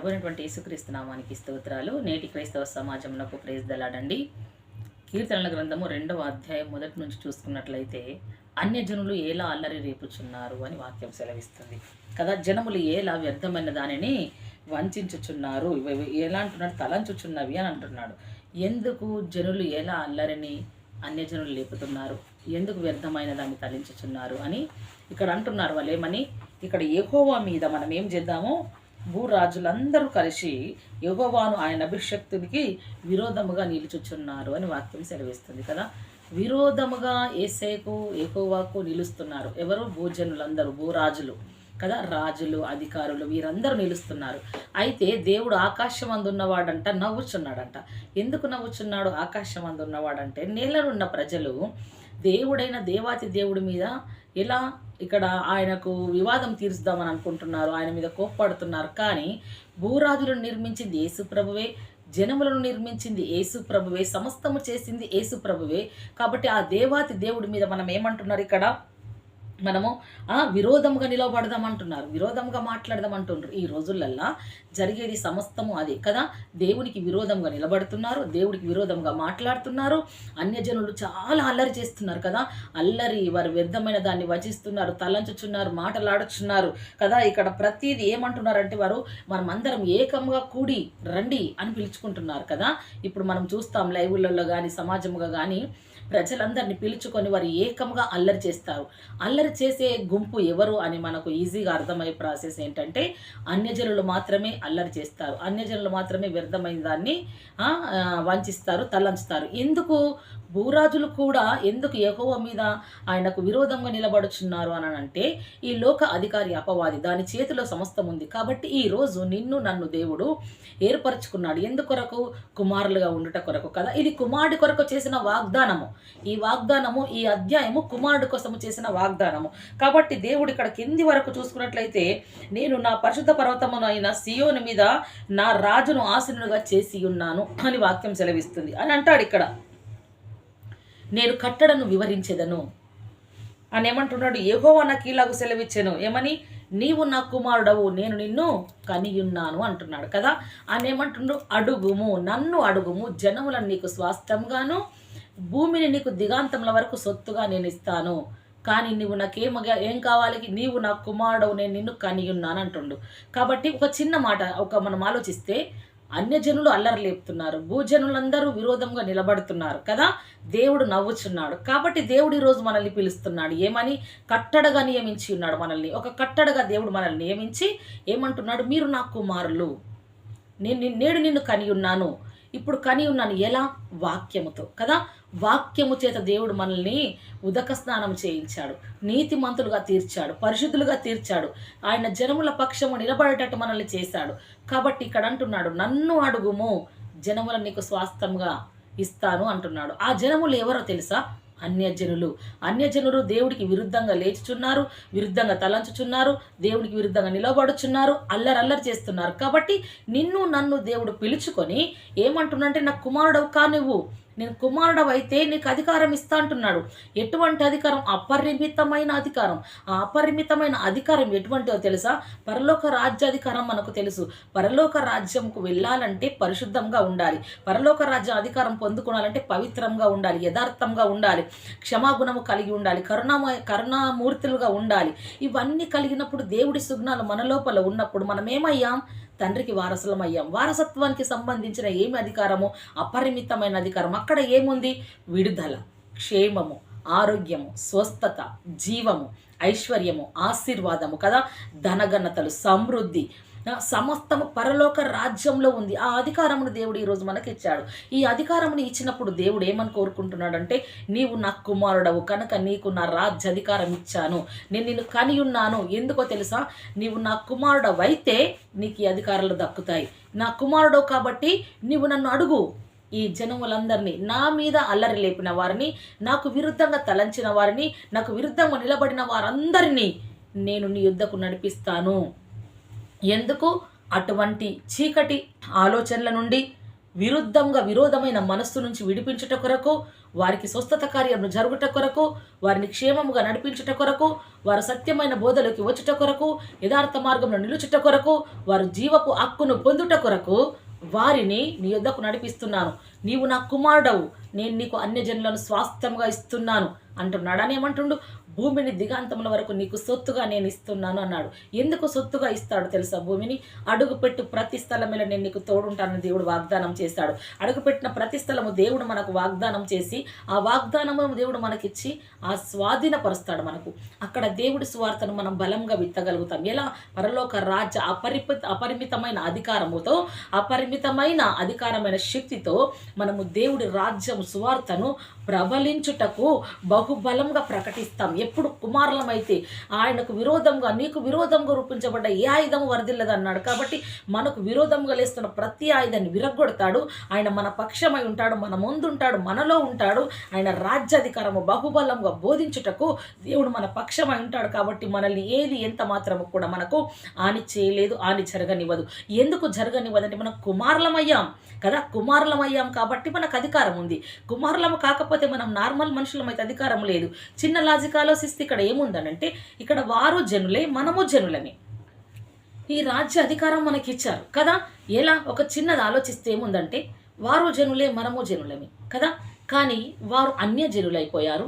ప్రభునటువంటి యేసుక్రీస్తు నామానికి స్తోత్రాలు. నేటి క్రైస్తవ సమాజంలో ప్రేజ్ దలాడండి కీర్తనల గ్రంథము రెండవ అధ్యాయం మొదటి నుంచి చూసుకున్నట్లయితే అన్యజనులు ఎలా అల్లరి రేపుచున్నారు అని వాక్యం సెలవిస్తుంది. కదా జనములు ఎలా వ్యర్థమైన దానిని వంచుచున్నారు ఎలా అంటున్నాడు? తలంచుచున్నవి అని అంటున్నాడు. ఎందుకు జనులు ఎలా అల్లరిని అన్యజనులు లేపుతున్నారు? ఎందుకు వ్యర్థమైన దాన్ని తలించుచున్నారు అని ఇక్కడ అంటున్నారు వాళ్ళు. ఏమని? ఇక్కడ ఏహోవా మీద మనం ఏం చేద్దాము? భూరాజులందరూ కలిసి యెహోవాను ఆయన అభిషక్తునికి విరోధముగా నిలుచుచున్నారు అని వాక్యం సెలవిస్తుంది కదా. విరోధముగా ఏసేకు ఏకోవాకు నిలుస్తున్నారు. ఎవరు? భూజనులందరూ భూరాజులు కదా. రాజులు అధికారులు వీరందరూ నిలుస్తున్నారు. అయితే దేవుడు ఆకాశం అందున్నవాడంట నవ్వుచున్నాడంట. ఎందుకు నవ్వుచున్నాడు? ఆకాశం అందున్నవాడంటే నేలనున్న ప్రజలు దేవుడైన దేవాతి దేవుడి మీద ఎలా ఇక్కడ ఆయనకు వివాదం తీర్చుదామని అనుకుంటున్నారు. ఆయన మీద కోప్పడుతున్నారు. కానీ భూరాజులను నిర్మించింది యేసుప్రభువే జనములను నిర్మించింది యేసుప్రభువే సమస్తము చేసింది యేసుప్రభువే కాబట్టి ఆ దేవాతి దేవుడి మీద మనం ఏమంటున్నారు ఇక్కడ? మనము ఆ విరోధముగా నిలబడదాం అంటున్నారు మాట్లాడదామంటున్నారు మాట్లాడదాం అంటున్నారు ఈ రోజులల్లా జరిగేది సమస్తము అదే కదా? దేవునికి విరోధంగా నిలబడుతున్నారు దేవుడికి విరోధంగా మాట్లాడుతున్నారు అన్యజనులు చాలా అల్లరి చేస్తున్నారు కదా? అల్లరి వారు వ్యర్థమైన దాన్ని వచిస్తున్నారు తలంచుచున్నారు మాటలాడుచున్నారు కదా? ఇక్కడ ప్రతిదీ ఏమంటున్నారంటే వారు మనం అందరం ఏకంగా కూడి రండి అని పిలుచుకుంటున్నారు కదా? ఇప్పుడు మనం చూస్తాం లైవ్లలో కానీ సమాజముగా కానీ ప్రజలందరినీ పిలుచుకొని వారు ఏకంగా అల్లరి చేస్తారు. అల్లరి చేసే గుంపు ఎవరు అని మనకు ఈజీగా అర్థమయ్యే ప్రాసెస్ ఏంటంటే అన్యజనులు మాత్రమే అల్లరి చేస్తారు. అన్యజనులు మాత్రమే వ్యర్థమైన దాన్ని వంచిస్తారు తలంచుతారు. ఎందుకు? భూరాజులు కూడా ఎందుకు ఎహోవ మీద ఆయనకు విరోధంగా నిలబడుచున్నారు అని అంటే ఈ లోక అధికారి అపవాది దాని చేతిలో సమస్తం ఉంది. కాబట్టి ఈ రోజు నిన్ను నన్ను దేవుడు ఏర్పరచుకున్నాడు. ఎందుకొరకు? కుమారులుగా ఉండుట కొరకు కదా. ఇది కుమారుడి కొరకు చేసిన వాగ్దానము. ఈ వాగ్దానము ఈ అధ్యాయము కుమారుడు కోసము చేసిన వాగ్దానము. కాబట్టి దేవుడు ఇక్కడ కింది వరకు చూసుకున్నట్లయితే నేను నా పరిశుద్ధ పర్వతమును అయిన మీద నా రాజును ఆసనుడుగా చేసి ఉన్నాను అని వాక్యం సెలవిస్తుంది. అని అంటాడు ఇక్కడ. నేను కట్టడను వివరించేదను. అని ఏమంటున్నాడు? యెహోవా నాకు ఇలాగ సెలవిచ్చాను. ఏమని? నీవు నా కుమారుడవు నేను నిన్ను కనియున్నాను అంటున్నాడు కదా. ఆయన ఏమంటున్నాడు అడుగుము నన్ను అడుగుము జనములను నీకు స్వాస్థ్యంగాను భూమిని నీకు దిగాంతముల వరకు సొత్తుగా నేను ఇస్తాను. కానీ నువ్వు నాకేమగా ఏం కావాలి? నీవు నా కుమారుడవు నేను నిన్ను కనియున్నాను అంటుండు. కాబట్టి ఒక చిన్న మాట ఒక మనం ఆలోచిస్తే అన్యజనులు అల్లరి లేపుతున్నారు. భూజనులందరూ విరోధంగా నిలబడుతున్నారు కదా? దేవుడు నవ్వుచున్నాడు. కాబట్టి దేవుడు ఈరోజు మనల్ని పిలుస్తున్నాడు. ఏమని? కట్టడగా నియమించి ఉన్నాడు మనల్ని. ఒక కట్టడగా దేవుడు మనల్ని నియమించి ఏమంటున్నాడు? మీరు నా కుమారులు. నేను నేడు నిన్ను కనియున్నాను. ఉన్నాను ఇప్పుడు కని ఉన్నాను. ఎలా? వాక్యముతో. కదా? వాక్యము చేత దేవుడు మనల్ని ఉదక స్నానం చేయించాడు. నీతిమంతులుగా తీర్చాడు. పరిశుద్ధులుగా తీర్చాడు. ఆయన జనముల పక్షము నిలబడేటట్టు మనల్ని చేశాడు. కాబట్టి ఇక్కడ అంటున్నాడు నన్ను అడుగుము జనముల నీకు స్వాస్థంగా ఇస్తాను అంటున్నాడు. ఆ జనములు ఎవరో తెలుసా? అన్యజనులు. అన్యజనులు దేవుడికి విరుద్ధంగా లేచుచున్నారు విరుద్ధంగా తలంచుచున్నారు దేవుడికి విరుద్ధంగా నిలబడుచున్నారు అల్లరి అల్లరి చేస్తున్నారు. కాబట్టి నిన్ను నన్ను దేవుడు పిలుచుకొని ఏమంటున్నంటే నా కుమారుడవు కా నువ్వు నేను కుమారుడవైతే అయితే నీకు అధికారం ఇస్తా అంటున్నాడు. ఎటువంటి అధికారం? అపరిమితమైన అధికారం. ఆ అపరిమితమైన అధికారం ఎటువంటిదో తెలుసా? పరలోక రాజ్యాధికారం మనకు తెలుసు. పరలోక రాజ్యంకు వెళ్ళాలంటే పరిశుద్ధంగా ఉండాలి. పరలోక రాజ్య అధికారం పొందుకోవాలంటే పవిత్రంగా ఉండాలి. యథార్థంగా ఉండాలి. క్షమాగుణము కలిగి ఉండాలి. కరుణామయ కరుణామూర్తులుగా ఉండాలి. ఇవన్నీ కలిగినప్పుడు దేవుడి సుగ్నాలు మన లోపల ఉన్నప్పుడు మనం ఏమయ్యాం తండ్రికి వారసులం అయ్యాం వారసత్వానికి సంబంధించిన ఏమి అధికారము? అపరిమితమైన అధికారం. అక్కడ ఏముంది? విడుదల క్షేమము ఆరోగ్యము స్వస్థత జీవము ఐశ్వర్యము ఆశీర్వాదము కదా? ధనగణతలు సమృద్ధి సమస్తము పరలోక రాజ్యంలో ఉంది. ఆ అధికారమును దేవుడు ఈరోజు మనకి ఇచ్చాడు ఈ అధికారముని ఇచ్చినప్పుడు దేవుడు ఏమని కోరుకుంటున్నాడంటే నీవు నా కుమారుడవు కనుక నీకు నా రాజ్య అధికారం ఇచ్చాను. నేను నిన్ను కని ఉన్నాను. ఎందుకో తెలుసా? నీవు నా కుమారుడవైతే అయితే నీకు ఈ అధికారాలు దక్కుతాయి. నా కుమారుడవు కాబట్టి నీవు నన్ను అడుగు. ఈ జనములందరినీ నా మీద అల్లరి లేపిన వారిని నాకు విరుద్ధంగా తలంచిన వారిని నాకు విరుద్ధంగా నిలబడిన వారందరినీ నేను నీ యుద్ధకు నడిపిస్తాను. ఎందుకు? అటువంటి చీకటి ఆలోచనల నుండి విరుద్ధంగా విరోధమైన మనస్సు నుంచి విడిపించుట కొరకు వారికి స్వస్థత కార్యములు జరుగుట కొరకు వారిని క్షేమముగా నడిపించుట కొరకు వారు సత్యమైన బోధలోకి వచ్చుట కొరకు యథార్థ మార్గంలో నిలుచుట కొరకు వారు జీవపు హక్కును పొందుట కొరకు వారిని నీ యొద్దకు నడిపిస్తున్నాను. నీవు నా కుమారుడవు. నేను నీకు అన్యజనులను స్వాస్థ్యంగా ఇస్తున్నాను. అంటున్నాడు. అని ఏమంటుండు? భూమిని దిగాంతముల వరకు నీకు సొత్తుగా నేను ఇస్తున్నాను అన్నాడు. ఎందుకు సొత్తుగా ఇస్తాడు తెలుసా భూమిని? అడుగుపెట్టు ప్రతి మీద నేను నీకు తోడుంటానని దేవుడు వాగ్దానం చేశాడు. అడుగుపెట్టిన ప్రతి స్థలము దేవుడు మనకు వాగ్దానం చేసి ఆ వాగ్దానము దేవుడు మనకిచ్చి ఆ స్వాధీనపరుస్తాడు మనకు. అక్కడ దేవుడి స్వార్థను మనం బలంగా విత్తగలుగుతాం. ఎలా? పరలోక రాజ్య అపరిప అపరిమితమైన అధికారముతో అపరిమితమైన అధికారమైన శక్తితో మనము దేవుడి రాజ్యం సువార్తను ప్రబలించుటకు బహుబలంగా ప్రకటిస్తాం. ఎప్పుడు కుమారులమైతే ఆయనకు విరోధంగా నీకు విరోధంగా రూపించబడ్డ ఏ ఆయుధము వరదిల్లదు అన్నాడు కాబట్టి మనకు విరోధంగా లేస్తున్న ప్రతి ఆయుధాన్ని విరగొడతాడు ఆయన మన పక్షమై ఉంటాడు మన ముందుంటాడు మనలో ఉంటాడు. ఆయన రాజ్యాధికారము బహుబలంగా బోధించుటకు దేవుడు మన పక్షమై ఉంటాడు. కాబట్టి మనల్ని ఏది ఎంత మాత్రము కూడా మనకు ఆని చేయలేదు ఆని జరగనివ్వదు. ఎందుకు జరగనివ్వదంటే మనం కుమారులమయ్యాం కదా కుమారులమయ్యాం కాబట్టి మనకు అధికారం ఉంది. కుమారులము కాకపోతే మనం నార్మల్ మనుషులమైతే అధికారం లేదు. చిన్న లాజికాలో విశ్వసిస్తే ఇక్కడ ఏముందనంటే ఇక్కడ వారు జనులే మనము జనులమే. ఈ రాజ్య అధికారం మనకి ఇచ్చారు కదా? ఎలా? ఒక చిన్నది ఆలోచిస్తే ఏముందంటే వారు జనులే మనము జనులమే కదా? కానీ వారు అన్య జనులైపోయారు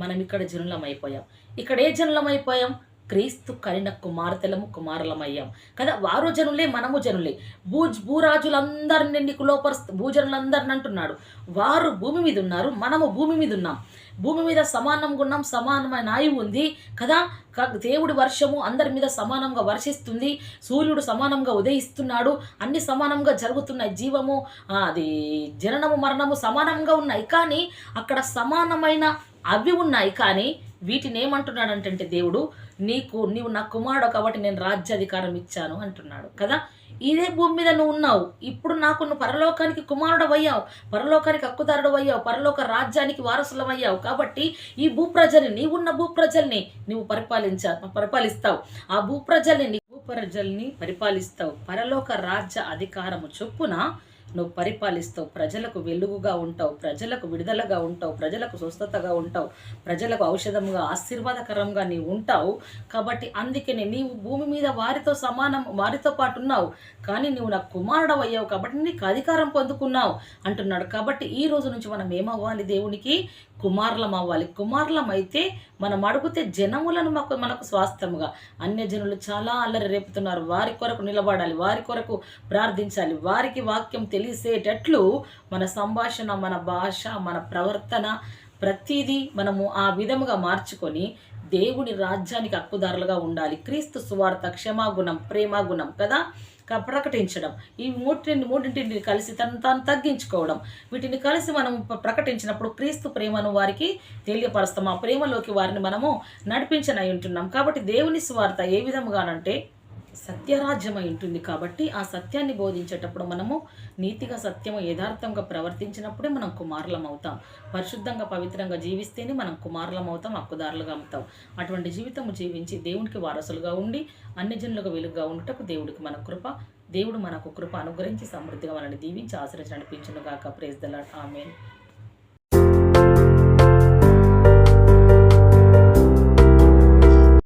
మనం ఇక్కడ జనులం అయిపోయాం ఇక్కడ ఏ జనులం అయిపోయాం క్రీస్తు కలిన కుమార్తెలము కుమారులమయ్యాం. కదా వారు జనులే మనము జనులే. భూ భూరాజులందరిని నీకు భూజనులందరిని అంటున్నాడు. వారు భూమి మీద ఉన్నారు మనము భూమి మీద ఉన్నాం. భూమి మీద సమానంగా ఉన్నాం సమానమైన ఆయువు ఉంది. కదా క- దేవుడి వర్షము అందరి మీద సమానంగా వర్షిస్తుంది. సూర్యుడు సమానంగా ఉదయిస్తున్నాడు. అన్ని సమానంగా జరుగుతున్నాయి. జీవము అది జననము మరణము సమానంగా ఉన్నాయి. కానీ అక్కడ సమానమైన అవి ఉన్నాయి. కానీ వీటిని ఏమంటున్నాడంటే దేవుడు నీకు నీవు నా కుమారుడు కాబట్టి నేను రాజ్యాధికారం ఇచ్చాను అంటున్నాడు కదా? ఇదే భూమి మీద నువ్వు ఉన్నావు. ఇప్పుడు నాకు నువ్వు పరలోకానికి కుమారుడు అయ్యావు పరలోకానికి హక్కుదారుడు అయ్యావు పరలోక రాజ్యానికి వారసులం అయ్యావు. కాబట్టి ఈ భూప్రజల్ని నీవున్న భూప్రజల్ని నువ్వు పరిపాలించా పరిపాలిస్తావు. ఆ భూప్రజల్ని నీ భూప్రజల్ని పరిపాలిస్తావు. పరలోక రాజ్య అధికారము చొప్పున నువ్వు పరిపాలిస్తావు ప్రజలకు వెలుగుగా ఉంటావు ప్రజలకు విడుదలగా ఉంటావు ప్రజలకు స్వస్థతగా ఉంటావు ప్రజలకు ఔషధంగా ఆశీర్వాదకరంగా నీవు ఉంటావు. కాబట్టి అందుకనే నీవు భూమి మీద వారితో సమానం వారితో పాటు ఉన్నావు. కానీ నువ్వు నా కుమారుడు అయ్యావు కాబట్టి నీకు అధికారం పొందుకున్నావు అంటున్నాడు. కాబట్టి ఈ రోజు నుంచి మనం ఏమవ్వాలి దేవునికి? కుమారులం అవ్వాలి. కుమారులం అయితే మనం అడిగితే జనములను మాకు మనకు స్వాస్థ్యముగా. అన్యజనులు చాలా అల్లరి రేపుతున్నారు. వారి కొరకు నిలబడాలి వారి కొరకు ప్రార్థించాలి వారికి వాక్యం తెలిసేటట్లు మన సంభాషణ మన భాష మన ప్రవర్తన ప్రతిదీ మనము ఆ విధముగా మార్చుకొని దేవుని రాజ్యానికి హక్కుదారులుగా ఉండాలి. క్రీస్తు సువార్త క్షమాగుణం ప్రేమాగుణం కదా? క- ప్రకటించడం. ఈ మూటిని మూడింటిని కలిసి తను తాను తగ్గించుకోవడం. వీటిని కలిసి మనం ప్రకటించినప్పుడు క్రీస్తు ప్రేమను వారికి తెలియపరుస్తాం. ఆ ప్రేమలోకి వారిని మనము నడిపించనై ఉంటున్నాం. కాబట్టి దేవుని స్వార్థ ఏ విధముగానంటే సత్యరాజ్యమై ఉంటుంది కాబట్టి ఆ సత్యాన్ని బోధించేటప్పుడు మనము నీతిగా సత్యము యథార్థంగా ప్రవర్తించినప్పుడే మనం కుమారులం అవుతాం. పరిశుద్ధంగా పవిత్రంగా జీవిస్తేనే మనం కుమారులం అవుతాం హక్కుదారులుగా అవుతాం. అటువంటి జీవితము జీవించి దేవునికి వారసులుగా ఉండి అన్ని జనులకు వెలుగుగా ఉండటకు దేవుడికి మన కృప. దేవుడు మనకు కృప అనుగ్రహించి సమృద్ధిగా మనల్ని దీవించి ఆశ్రయించి నడిపించునుగాక. Praise the Lord amen